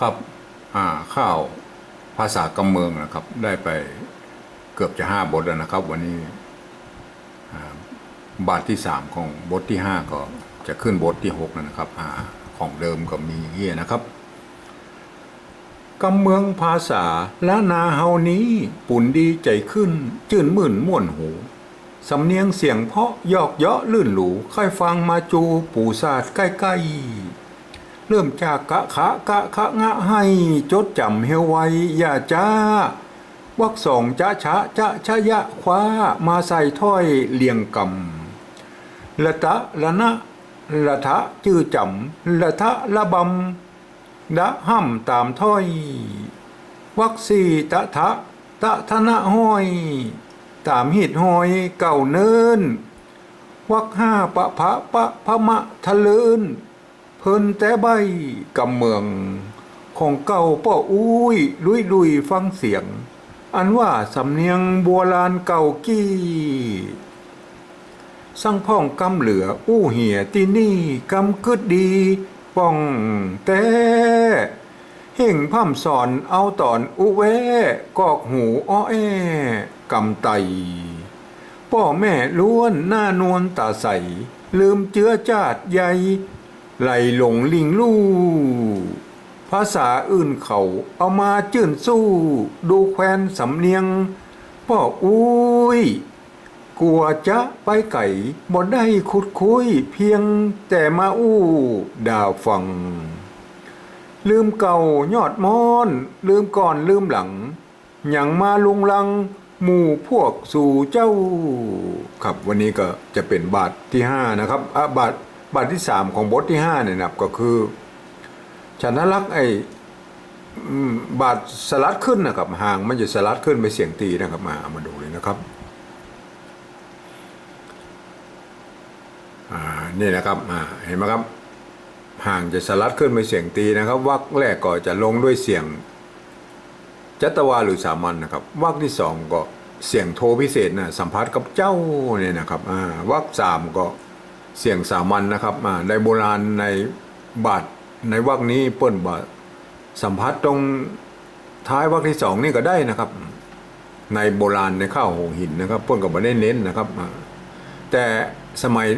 ครับอ่าข้าวภาษากำเมืองนะครับ ได้ไปเกือบจะห้าบทแล้วนะครับ วันนี้บาทที่สามของบทที่ห้าก็จะขึ้นบทที่หกแล้วนะครับอ่าของเดิมก็มีเงี้ยนะครับกำเมืองภาษาและนาเฮานี้ปุ่นดีใจขึ้น จื่นมื่นม่วนหู สำเนียงเสียงเพาะยอกเยาะลื่นหลูค่อยฟังมาจูปูศาสตร์ใกล้ๆ เริ่มจากกะขะกะขะงะให้จดจำเฮวไว้อย่าจ้าวักสองจ้าชะจ้าชะยะคว้ามาใส่ถ้อยเลียงกำละตะละนะละทะจื้อจำละทะละบำดะห้ำตามถ้อย วักสี่ตะทะตะทนะห้อย ตามหิดห้อยเก่าเนิน วักห้าปะพะปะพะมะทะเลิน พิ่นแต่ใบกำเมือง ของเก่าป้ออุ้ยลุยลุยฟังเสียง อันว่าสำเนียงบัวลานเก่ากี้สั่งพ่องกำเหลืออู้เหียที่นี่กำกึดดีป้องแต่เห่งพ่ำสอนเอาตอนอุแวกอกหูอ้อแอกำไตพ่อแม่ล้วนหน้านวลตาใส ลืมเจือจาดใหญ่ ไหลหลงลิงลู่ภาษาอื่นเขาเอามาจื่นสู้ ดูแควนสำเนียงพ่ออุ้ยกลัวจะไปไก่บ่ได้ขุดคุยเพียงแต่มาอู้ดาวฟัง ลืมเก่ายอดมอน ลืมก่อนลืมหลังอย่างมาลุงลังหมู่พวกสู่เจ้า ครับวันนี้ก็จะเป็นบาทที่ห้านะครับอะบาท บาทที่สามของบทที่ห้าเนี่ยนับก็คือฉันลักษ์ไอ้บาทสลัดขึ้นนะครับห่างมันจะสลัดขึ้นไปเสียงตีนะครับมาเอามาดูเลยนะครับอ่านี่นะครับอ่าเห็นไหมครับ ห่างจะสลัดขึ้นไปเสียงตีนะครับวักแรกก็จะลงด้วยเสียงจัตวาหรือสามัญนะครับวักที่สองก็เสียงโทพิเศษนะสัมผัสกับเจ้าเนี่ยนะครับอ่าวักสามก็ เสียงสามัญนะครับในโบราณในบาทในวักนี้เปิ้นบาสัมผัสตรงท้ายวักที่สองนี่ก็ได้นะครับ ในโบราณในข้าวหงหินนะครับเปิ้นก็ไม่ได้เน้นนะครับ แต่สมัย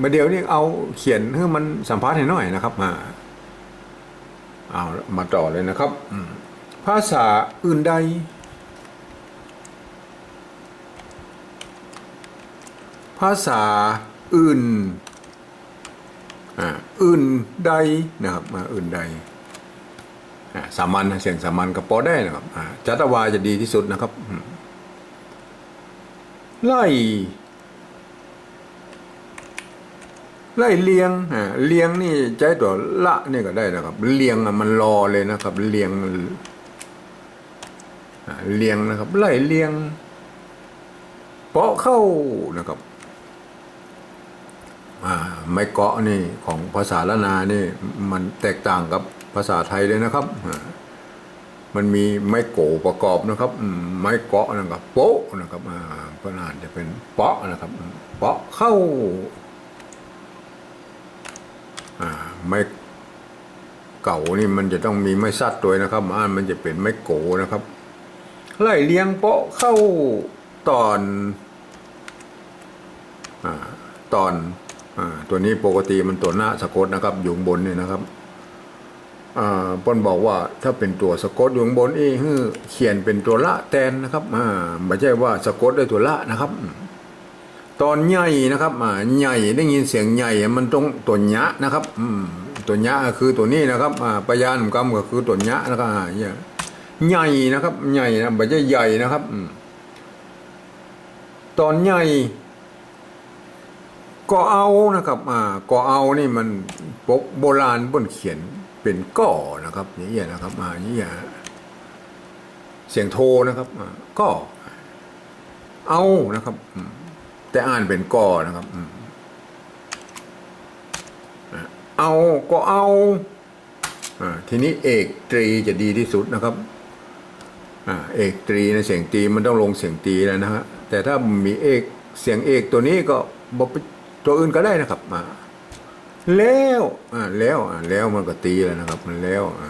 มาเดียวนี่เอาเขียนให้มันสัมภาษณ์ให้หน่อยนะครับมาเอามาต่อเลยนะครับ ภาษาอื่นใดภาษา อื่นอ่าอื่นใดนะครับอื่นใดสามัญนะเสียงสามัญกับปอได้นะครับจัตวาจะดีที่สุดนะครับ ไล่ไล่เลียงอ่าเลียงนี่ใจตัวละนี่ก็ได้นะครับ เลียงอะมันรอเลยนะครับ เลียงเลียงนะครับ ไล่เลียงเปาะเข้านะครับ ไม่เกาะนี่ของภาษาละนานี่มันแตกต่างกับภาษาไทยเลยนะครับ มันมีไม้โกประกอบนะครับ ไม้เกาะนะครับโป๊ะนะครับอ่าก็น่าจะเป็นเปาะนะครับเปาะเข้าไม้เก่านี่มันจะต้องมีไม้ซัดตัวนะครับอ่านมันจะเป็นไม้โกนะครับไล่เลี้ยงเปาะเข้าตอนอตอน ตัวนี้ปกติมันตัวหน้าสะกดนะครับ อยู่บนนี่นะครับอ่าปนบอกว่าถ้าเป็นตัวสะกดอยู่บนนี่คือเขียนเป็นตัวละแทนนะครับอ่าไม่ใช่ว่าสะกดด้วยตัวละนะครับ ตอนใหญ่นะครับอ่าใหญ่ได้ยินเสียงใหญ่มันตรงตัวยะนะครับอืมตัวยะคือตัวนี้นะครับอ่าปยานกรรมก็คือตัวยะนะครับใหญ่นะครับ ใหญ่นะไม่ใช่ใหญ่นะครับอืมตอนใหญ่ ก็เอานะครับอ่าก็เอานี่มันปกโบราณบนเขียนเป็นก่อนะครับอย่างเงี้ยนะครับอ่าอย่างเงี้ยเสียงโทนะครับอ่าก็เอานะครับ แต่อ่านเป็นก่อนะครับอเอาก็เอาอ่าทีนี้เอกตรีจะดีที่สุดนะครับอเอกตรีในเสียงตรีมันต้องลงเสียงตรีแล้วนะฮะแต่ถ้ามีเอกเสียงเอกตัวนี้ก็บ ตัวอื่นก็ได้นะครับมาแล้วอ่าแล้วอ่าแล้วมันก็ตีแล้วนะครับ มันแล้วอ่า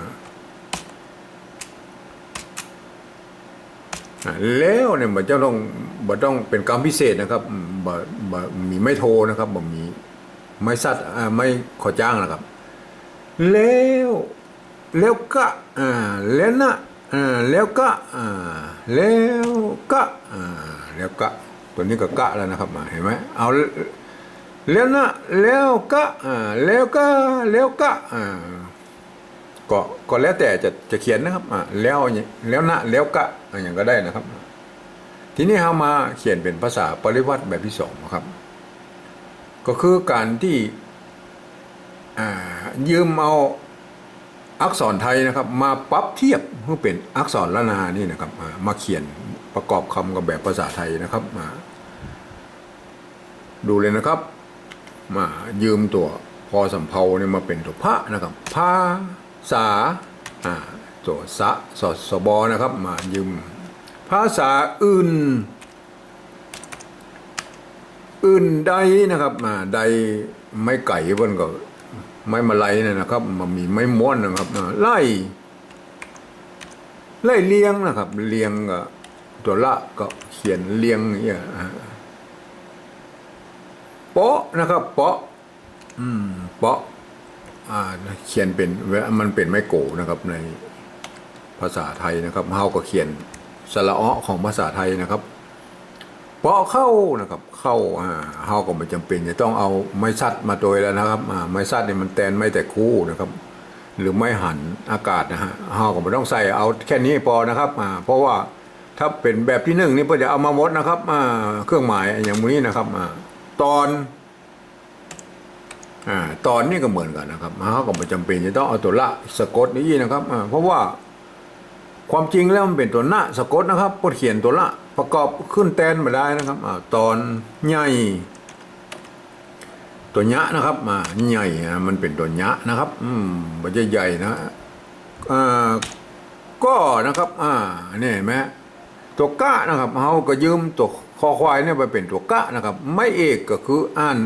แล้วเนี่ยมันจะต้องมันต้องเป็นกรรมพิเศษนะครับบ่บ่มีไม่โทนะครับบ่มีไม่สัตว์ไม่ขอจ้างนะครับ แล้วแล้วก็อ่าแล้วนะอ่าแล้วก็อ่าแล้วก็อ่าแล้วก็ตัวนี้ก็กะแล้วนะครับเห็นไหมเอา แล้วนะแล้วก็อ่าแล้วก็แล้วก็อ่าก็ก็แล้วแต่จะจะเขียนนะครับอ่าแล้วอย่างแล้วนะแล้วก็อ่าอย่างก็ได้นะครับ ทีนี้เรามาเขียนเป็นภาษาปริวัติแบบที่สองนะครับ ก็คือการที่ยืมเอาอักษรไทยนะครับ มาปรับเทียบเพื่อเป็นอักษรละนานี่นะครับมาเขียนประกอบคำกับแบบภาษาไทยนะครับมาดูเลยนะครับ มายืมตัวพอสำเพาเนี่ยมาเป็นตัวพระนะครับภาษาอ่าตัวสะสดสบนะครับมายืมภาษาอื่น อื่นใดนะครับมาใดไม่ไก่เพิ่นก็ไม่มาไล่เนี่ยนะครับมันมีไม่ม้วนนะครับไล่ไล่เลียงนะครับเลียงก็ตัวละก็เขียนเลียงอย่างเงี้ยาเปาะนะครับเปาะอืมเปาะอ่าเขียนเป็นมันเป็นไม่โกนะครับในภาษาไทยนะครับเฮาก็เขียนสระเอของภาษาไทยนะครับพอเข้านะครับ เข้าอ่าเฮาก็ไม่จำเป็นจะต้องเอาไม้ซัดมาโดยแล้วนะครับอ่าไม้ซัดเนี่ยมันแตนไม่แต่คู่นะครับหรือไม้หันอากาศนะฮะเฮาก็ไม่ต้องใส่เอาแค่นี้พอนะครับอ่าเพราะว่าถ้าเป็นแบบที่หนึ่งนี่เพื่อจะเอามาหมดนะครับอ่าเครื่องหมายอย่างนี้นะครับอ่า ตอนอ่าตอนนี้ก็เหมือนกันนะครับเฮาก็ไม่จำเป็นจะต้องเอาตัวละสะกดนี้นะครับเพราะว่าความจริงแล้วมันเป็นตัวหน้าสะกดนะครับก็เขียนตัวละประกอบขึ้นแตนมาได้นะครับอตอนใหญ่ตัวยะนะครับมาใหญ่มันเป็นตัวยะนะครับ อืมมันจะใหญ่นะอ่าก็นะครับ อ่านี่เห็นไหมตัวกะนะครับเขาก็ยืมตัว คอควายเนี่ยไปเป็นตัวกะนะครับ ไม่เอกก็คืออ่าน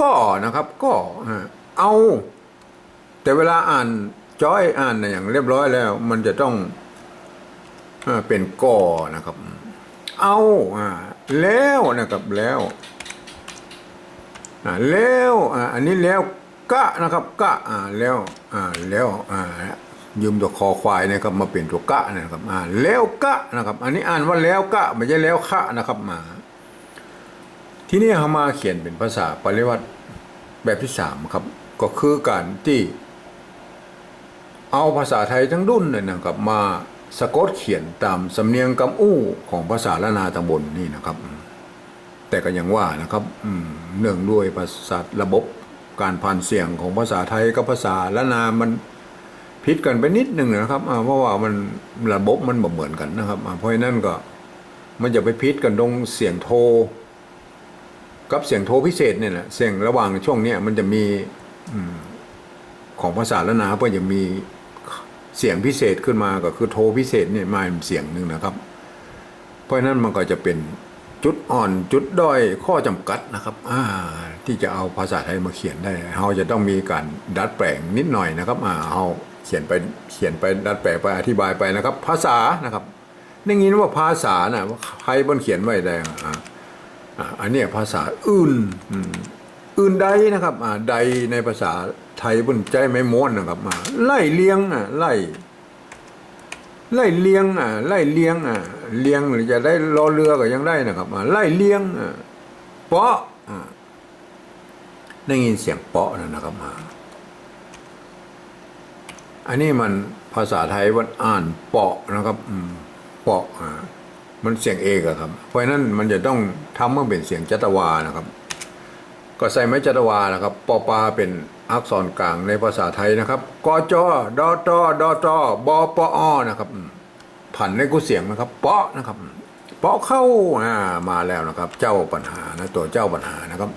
ก็นะครับ ก็อ่าเอา แต่เวลาอ่านจ้อยอ่านนะอย่างเรียบร้อยแล้ว มันจะต้องเป็นก่อนะครับ เอาแล้วนะครับแล้วแล้วอันนี้แล้วกะนะครับกะแล้วแล้ว ยืมตัวคอควายนะครับมาเป็นตัวกะนะครับอ่าแล้วกะนะครับ อันนี้อ่านว่าแล้วกะไม่ใช่แล้วคะนะครับมา ที่นี้เขามาเขียนเป็นภาษาปริวัติแบบที่สามครับ ก็คือการที่เอาภาษาไทยทั้งดุนเนี่ยนะครับ มาสะกดเขียนตามสำเนียงกำอู้ของภาษาละนาตำบลนี่นะครับ แต่ก็ยังว่านะครับเนื่องด้วยภาษาระบบการผ่านเสียงของภาษาไทยกับภาษาละนามัน ผิดกันไปนิดหนึ่งนะครับเพราะว่ามันระบบมันบ่เหมือนกันนะครับเพราะนั้นก็มันจะไปพิษกันตรงเสียงโทร กับเสียงโทรพิเศษเนี่ยนะเสียงระหว่างช่วงเนี้ยมันจะมีอืของภาษาละนาเพื่อจะมีเสียงพิเศษขึ้นมาก็คือโทรพิเศษเนี่ยมาเป็นเสียงหนึ่งนะครับ เพราะนั้นมันก็จะเป็นจุดอ่อนจุดด้อยข้อจำกัดนะครับอ่าที่จะเอาภาษาไทยมาเขียนได้เราจะต้องมีการดัดแปลงนิดหน่อยนะครับอ่าเอา เขียนไปเขียนไปดัดแปลงไปอธิบายไปนะครับ ภาษานะครับได้ยินว่าภาษานะใครบนเขียนไว้ได้อ่าอันนี้ภาษาอื่นอืมอื่นใดนะครับอ่าใดในภาษาไทยบนใจไม่ม้วนนะครับมาไล่เลี้ยงอะไล่ไล่เลี้ยงอะไล่เลี้ยงอะเลี้ยงหรือจะได้รอเรือก็ยังได้นะครับอ่าไล่เลี้ยงอะเปาะอ่าได้ยินเสียงเปาะนะครับมา อันนี้มันภาษาไทยวันอ่านเปาะนะครับเปาะมันเสียงเอกครับ เพราะนั้นมันจะต้องทำเมื่อเป็นเสียงจัตวานะครับ ก็ใส่ไม้จัตวานะครับปอปาเป็นอักษรกลางในภาษาไทยนะครับกอจอดอตอดอตอบอปอนะครับผันในกูเสียงนะครับเปาะนะครับเปาะเข้าอ่ามาแล้วนะครับ เจ้าปัญหานะตัวเจ้าปัญหานะครับ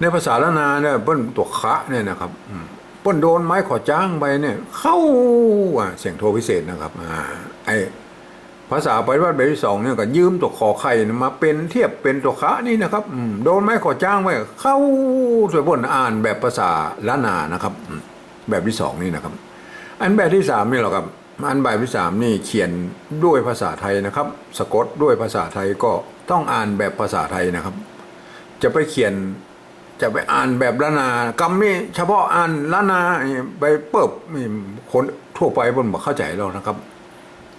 ในภาษาละนาเนี่ยเปิ้นตัวคะเนี่ยนะครับอื ป้นโดนไม้ขอจ้างไปเนี่ย เข้าอ่าเสียงโทรพิเศษนะครับอ่าไอภาษาปฏิวัติแบบที่สองเนี่ยก็ยืมตัวขอไข่มาเป็นเทียบเป็นตัวคะนี่นะครับอืโดนไม้ขอจ้างไว้เข้าสวยบนอ่านแบบภาษาล้านนานะครับ แบบที่สองนี่นะครับ อันแบบที่สามนี่หรอครับ อันใบที่สามนี่เขียนด้วยภาษาไทยนะครับ สะกดด้วยภาษาไทยก็ต้องอ่านแบบภาษาไทยนะครับ จะไปเขียน จะไปอ่านแบบละนากำนี่เฉพาะอ่านละนาไปเปิบคนทั่วไปบนบอกเข้าใจเรานะครับ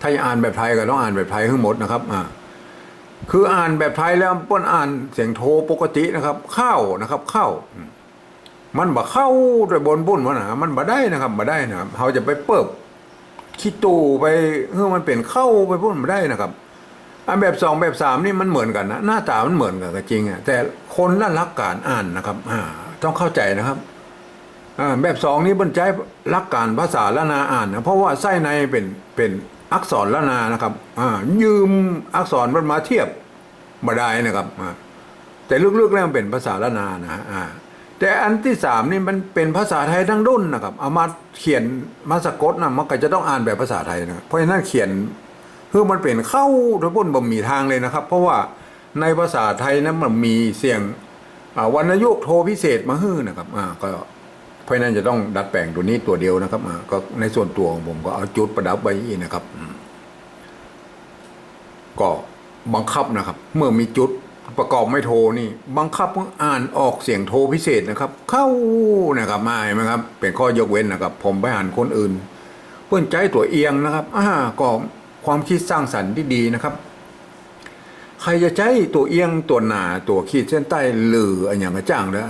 ถ้าจะอ่านแบบไทยก็ต้องอ่านแบบไทยทั้งหมดนะครับอ่าคืออ่านแบบไทยแล้วป้นอ่านเสียงโทปกตินะครับ เข้านะครับเข้า มันบ่เข้าโดยบนบุญมันนะมันบ่ได้นะครับบ่ได้นะครับเขาจะไปเปิบขี้ตูไปเฮ้มันเป็นเข้าไปพุ่นบ่ได้นะครับ อันแบบสองแบบสามนี่มันเหมือนกันนะหน้าตามันเหมือนกันก็จริงอะแต่คนละลักการอ่านนะครับอ่าต้องเข้าใจนะครับอ่าแบบสองนี้บรรใจลักการภาษาละนาอ่านนะเพราะว่าไส้ในเป็นเป็นอักษรละนานะครับอ่ายืมอักษรมันมาเทียบบ่ได้นะครับอ่าแต่ลึกๆแล้วมันเป็นภาษาละนานะอ่าแต่อันที่สามนี่มันเป็นภาษาไทยทั้งรุ่นนะครับเอามาเขียนมาสะกดนะมันก็จะต้องอ่านแบบภาษาไทยนะเพราะฉะนั้นเขียน คือมันเป็นเข้าทุกคนบ่มีทางเลยนะครับ เพราะว่าในภาษาไทยนั้นมันมีเสียงวรรณยุกโทพิเศษมาฮื้อนะครับอ่าก็เพราะนั้นจะต้องดัดแปลงตัวนี้ตัวเดียวนะครับอ่าก็ในส่วนตัวของผมก็เอาจุดประดับไว้นะครับ ก็บังคับนะครับ เมื่อมีจุดประกอบไม่โทนี่ บังคับอ่านออกเสียงโทพิเศษนะครับ เข้านะครับมาเห็นไหมครับ เป็นข้อยกเว้นนะครับ ผมไปอ่านคนอื่น เพื่อนใจตัวเอียงนะครับอ่าก็ ความคิดสร้างสรรค์ที่ดีนะครับ ใครจะใช้ตัวเอียงตัวหนาตัวขีดเส้นใต้หรืออะไรอย่างกระจ่างเลย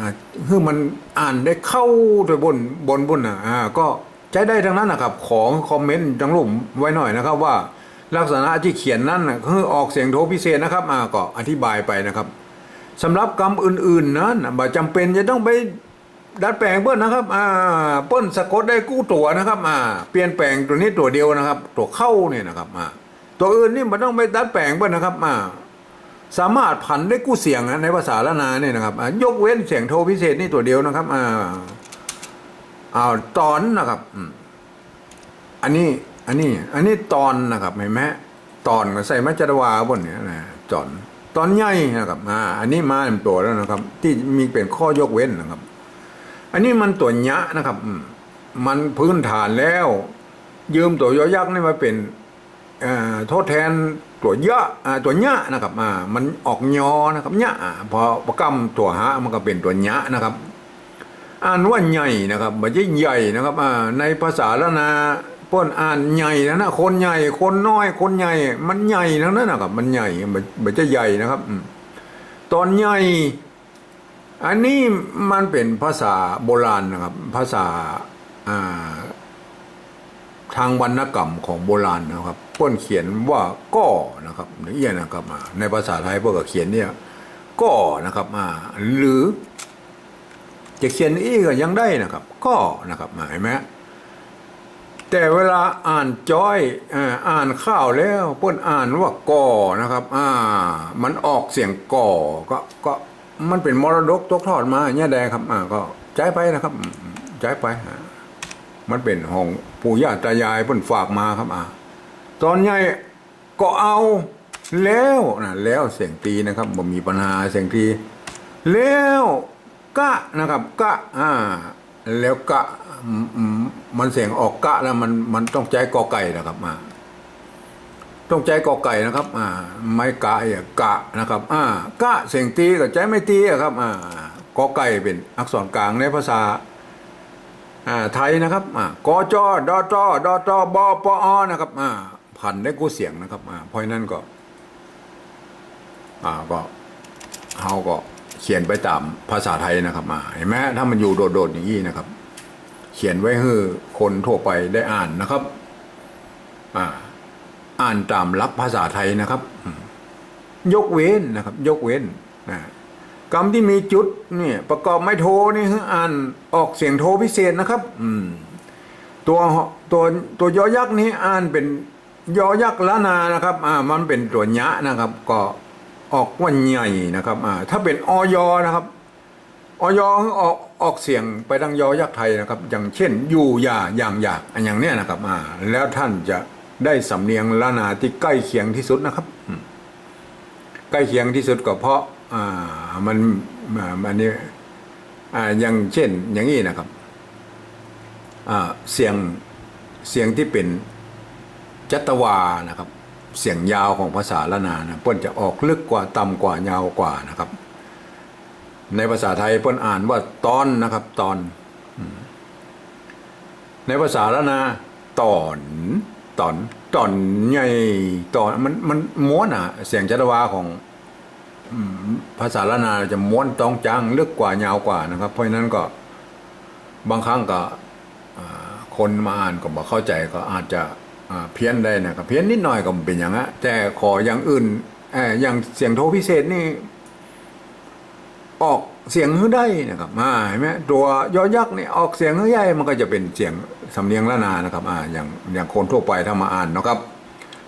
คือมันอ่านได้เข้าโดยบนบนบนอะอ่าก็ใช้ได้ทั้งนั้นนะครับ ของคอมเมนต์จังรูปไว้หน่อยนะครับว่าลักษณะที่เขียนนั่นนะคือออกเสียงโทพิเศษนะครับอ่าก็อธิบายไปนะครับสำหรับกรรมอื่น ๆ นั้นบ่จำเป็นจะต้องไป ดัดแปลงเปิ้ลนะครับอ่าเปิ้ลสะกดได้กู้ตัวนะครับอ่าเปลี่ยนแปลงตัวนี้ตัวเดียวนะครับ ตัวเข้าเนี่ยนะครับอ่าตัวอื่นนี่มันต้องไปดัดแปลงเปิ้ลนะครับอ่าสามารถผันได้กู้เสียงนะในภาษาละนาเนี่ยนะครับอะยกเว้นเสียงโทพิเศษนี่ตัวเดียวนะครับอ่าอ้าวตอนนะครับอืมอันนี้ อันนี้ อันนี้ตอนนะครับเห็นไหมตอนใส่มัจจดวาบนเนี่ยนะจอนตอนใหญ่นะครับอ่าอันนี้มาเป็นตัวแล้วนะครับ ที่มีเป็นข้อยกเว้นนะครับ อันนี้มันตัวยะนะครับ มันพื้นฐานแล้ว ยืมตัวยอยักษ์นี่มาเป็นโทษแทนตัวเยอะตัวยะนะครับมันออกยอนะครับยอ่าพอประกำตัวหามันก็เป็นตัวยะนะครับ อ่านว่าใหญ่นะครับไม่ใช่ใหญ่นะครับในภาษาละนาป้นอ่านใหญ่นะนะคนใหญ่คนน้อย คนใหญ่ มันใหญ่ทั้งนั้นนะครับ มันใหญ่มันมันจะใหญ่นะครับ ตอนใหญ่ อันนี้มันเป็นภาษาโบราณนะครับ ภาษาทางวรรณกรรมของโบราณนะครับเพื่อนเขียนว่าก้อนะครับเนี่ยนะครับในภาษาไทยเพื่อนก็เขียนเนี่ยก้อนะครับาหรือจะเขียนอีก็ยังได้นะครับก้อนะครับอ่าเห็นไหมแต่เวลาอ่านจ้อยอ่าอ่านข้าวแล้วเพื่อนอ่านว่าก่อนะครับ อ่า มันออกเสียงก่อก็ก็ มันเป็นมรดกตกทอดมาเนี่ยแดงครับอ่าก็ใจไปนะครับอืมใจไปมันเป็นห้องปู่ย่าตายายเพิ่นฝากมาครับอ่าตอนใหญ่ก็เอาแล้วนะแล้วเสียงตีนะครับบ่มีปัญหาเสียงตี แล้วกะนะครับกะอ่าแล้วกะมันเสียงออกกะแล้วมันมันต้องใจกอไก่นะครับอ่า ต้องใจกอไก่นะครับ อ่า ไม่กะอะกะนะครับ อ่ากะเสียงตีกับใจไม่ตีอะครับ อ่ากอไก่เป็นอักษรกลางในภาษา อ่า ไทยนะครับ อ่ากจอดอจอดอจอบอปอนะครับ อ่าพันได้กู้เสียงนะครับ อ่าเพราะฉะนั้นก็ อ่า ก็เฮาก็เขียนไปตามภาษาไทยนะครับอ่าเห็นไหมถ้ามันอยู่โดดๆอย่างนี้นะครับ เขียนไว้ให้คนทั่วไปได้อ่านนะครับ อ่า อ่านตามหลักภาษาไทยนะครับ ยกเว้นนะครับ ยกเว้นนะกรรมที่มีจุดเนี่ยประกอบไม่โทนี่คืออ่านออกเสียงโทพิเศษนะครับ อืม ตัวตัวตัวยอยักษ์นี้อ่านเป็นยอยักษ์ละนานะครับ อ่า มันเป็นตัวยะนะครับ ก็ออกว่าใหญ่นะครับ อ่า ถ้าเป็นออยนะครับออยคือออกออกเสียงไปทางยอยักษ์ไทยนะครับ อย่างเช่น อยู่อย่าอย่างอยากอันอย่างเนี้ยนะครับ อ่า แล้วท่านจะ ได้สำเนียงละนาที่ใกล้เคียงที่สุดนะครับ ใกล้เคียงที่สุดก็เพราะอ่ามันอันนี้อ่าอย่างเช่น อย่างนี้นะครับอ่าเสียงเสียงที่เป็นจัตวานะครับ เสียงยาวของภาษาละนานะเปิ้นจะออกลึกกว่าต่ำกว่ายาวกว่านะครับ ในภาษาไทยเปิ้นอ่านว่าตอนนะครับ ตอน ในภาษาละนาตอน ตอนตอนใหญ่ตอนมันมันม้วนอะ เสียงจัตวาของภาษาละนาจะม้วนต้องจังลึกกว่ายาวกว่านะครับ เพราะนั้นก็บางครั้งก็คนมาอ่านก็บอกเข้าใจก็อาจจะเพี้ยนได้นะครับเพี้ยนนิดหน่อยก็เป็นอย่างนั้นแต่ขออย่างอื่นเอ่ออย่างเสียงโทพิเศษนี่ ออก เสียงฮือได้นะครับอ่าเห็นไหมตัวยอยักษ์นี่ออกเสียงฮือใหญ่มันก็จะเป็นเสียงสำเนียงละนานะครับอ่าอย่างอย่างคนทั่วไปถ้ามาอ่านนะครับ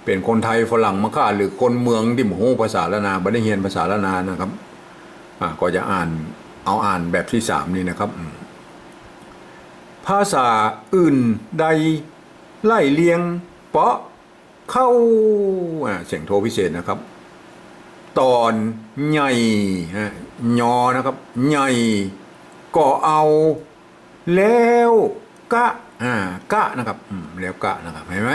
เป็นคนไทยฝรั่งมาค่าหรือคนเมืองที่มโหภาษาละนาบัได้เรียนภาษาละนานะครับอ่าก็จะอ่านเอาอ่านแบบที่สามนี่นะครับ ภาษาอื่นใดไล่เลียง เปาะเข้าอ่าเสียงโทพิเศษนะครับ ตอนใหญ่ฮะ ยอนะครับ ใหญ่ก็เอา แล้วกะอ่ากะนะครับอืมแล้วกะนะครับเห็นไหม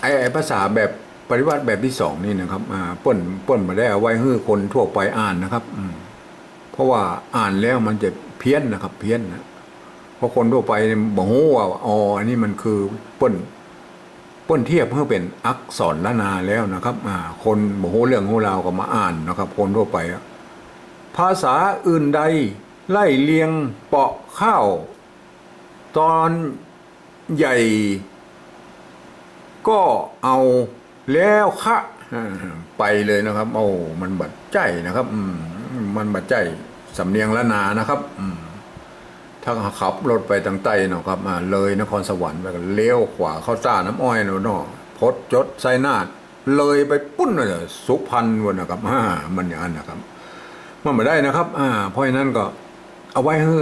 ไอ้ไอ้ภาษาแบบปริวัติแบบที่สองนี่นะครับอ่าเปิ้นเปิ้นมาได้เอาไว้ให้คนทั่วไปอ่านนะครับอืมเพราะว่าอ่านแล้วมันจะเพี้ยนนะครับ เพี้ยนนะเพราะคนทั่วไปบอกว่าอ๋ออันนี้มันคือเปิ้น เปิ้นเทียบเพื่อเป็นอักษรละนาแล้วนะครับคนโมโหเรื่องโหราวก็มาอ่านนะครับ คนทั่วไป ภาษาอื่นใดไล่เลียงเปาะข้าว ตอนใหญ่ ก็เอาแล้วคะอ่าไปเลยนะครับ โอ้มันบัดใจนะครับมมันบัดใจสำเนียงละนานะครับ อืม ถ้าขับรถไปทางใต้เนาะครับอ่าเลยนครสวรรค์ไปก็เลี้ยวขวาเข้าต้าน้ำอ้อยเนาะพดจดไซนาดเลยไปปุ้นเลยสุพรรณวันนะครับอ่ามันอย่างนั้นนะครับ มันไม่ได้นะครับอ่าเพราะฉะนั้นก็เอาไว้ให้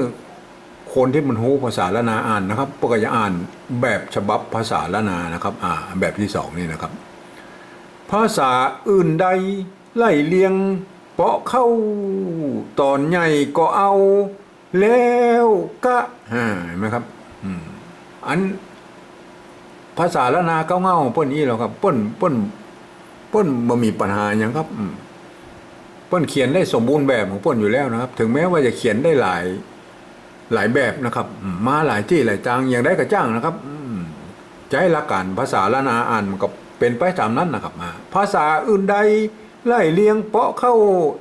คนที่มันรู้ภาษาละนาอ่านนะครับปกติอ่านแบบฉบับภาษาละนานะครับอ่าแบบที่สองนี่นะครับ ภาษาอื่นใดไล่เลียงเปาะเข้าตอนใหญ่ก็เอา แล้วก็อ่าเห็นไหมครับอืมอันภาษาละนาเก้าเง่าเปิ้นนี้หรอกครับเปิ้นเปิ้นเปิ้นบ่มีปัญหาอย่างครับอืมเปิ้นเขียนได้สมบูรณ์แบบของเปิ้นอยู่แล้วนะครับ ถึงแม้ว่าจะเขียนได้หลายหลายแบบนะครับอืมมาหลายที่หลายจางอย่างได้ก็จ้างนะครับอืมใช้หลักการภาษาละนาอ่านมันก็เป็นไปตามนั้นนะครับอ่าภาษาอื่นใดไล่เลียงเปาะเข้า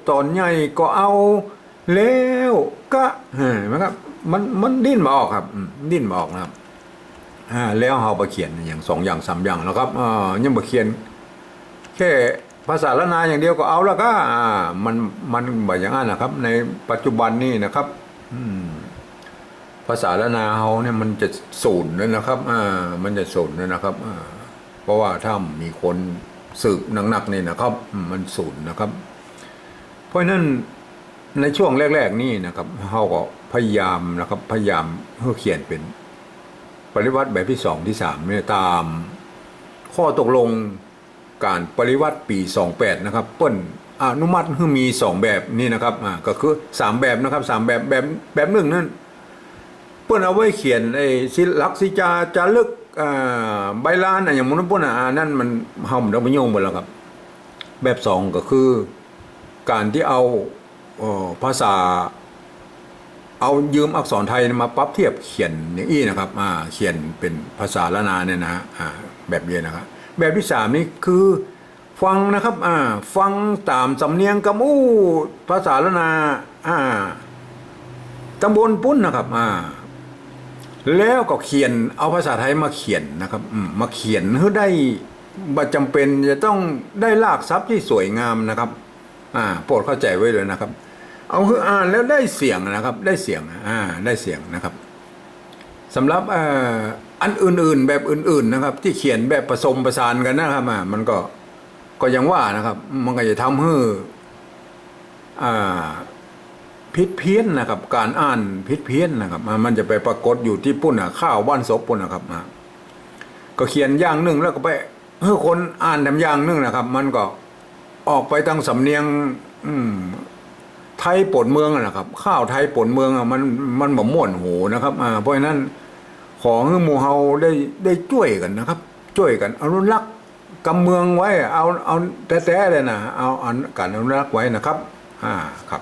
ตอนใหญ่ก็เอา แล้วก็เห็นไหมครับมันมันดิ้นมาออกครับดิ้นมาออกนะครับแล้วเราไปเขียนอย่างสองอย่างสามอย่างแล้วครับอ่ยังมาเขียน แค่ภาษาละนาอย่างเดียวก็เอาแล้วก็มันมันแบบอย่างนั้นนะครับ ในปัจจุบันนี้นะครับภาษาละนาเขาเนี่ยมันจะสูญเลยนะครับอ่ามันจะสูญเลยนะครับอ่าเพราะว่าถ้ามีคนสืบหนักๆนี่นะครับ มันสูญนะครับ เพราะฉะนั้น ในช่วงแรก ๆ นี่นะครับเขาก็พยายามนะครับพยายามเพื่อเขียนเป็น ปริวัติแบบที่สองที่สามเนี่ยตาม ข้อตกลงการปริวัติปี 28 นะครับเปิ้นอนุมัติให้มีสองแบบนี่นะครับอ่าก็คือสามแบบนะครับสามแบบแบบแบบหนึ่งนั่นเปิ้นเอาไว้เขียนไอ้ศิลักษิจาจารึกอ่าใบลานอะอย่างมันเปิ้นอะอ่านั่นมันเฮามันต้องไปโยงหมดแล้วครับ แบบสองก็คือ การที่เอา ภาษา เอายืมอักษรไทยมาปรับเทียบเขียนอย่างนี้นะครับอ่าเขียนเป็นภาษาละนาเนี่ยนะฮะอ่าแบบนี้นะครับแบบที่สามนี่คือฟังนะครับอ่าฟังตามสำเนียงกำอู้ภาษาละนาอ่าตำบลปุ้นนะครับอ่าแล้วก็เขียนเอาภาษาไทยมาเขียนนะครับมาเขียนเพื่อได้บัจำเป็นจะต้องได้ลากศัพท์ที่สวยงามนะครับ อ่าโปรดเข้าใจไว้เลยนะครับ เอาคืออ่านแล้วได้เสียงนะครับ ได้เสียงอ่าได้เสียงนะครับสำหรับอ่ออันอื่นๆแบบอื่น ๆนะครับ ที่เขียนแบบผสมประสานกันนะครับมันก็ก็ยังว่านะครับ มันก็จะทำให้อ่าพิษเพี้ยนนะครับ การอ่านพิษเพี้ยนนะครับ มันจะไปปรากฏอยู่ที่ปุ่นอะข้าวบ้านศพปุ่นนะครับก็เขียนอย่างหนึ่งแล้วก็ไปเฮ้คนอ่านทำอย่างหนึ่งนะครับ มันก็ ออกไปทางสำเนียง อืม ไทยปนเมืองอะนะครับ ข้าวไทยปนเมืองอะมันมันบ่ม่วนหูนะครับ อ่า เพราะฉะนั้น ของหมู่เฮาได้ได้ช่วยกันนะครับ ช่วยกัน อนุรักษ์กำเมืองไว้ เอาเอาแต่ๆเลยนะเอาเอาการอนุรักษ์ไว้นะครับ อ่าครับ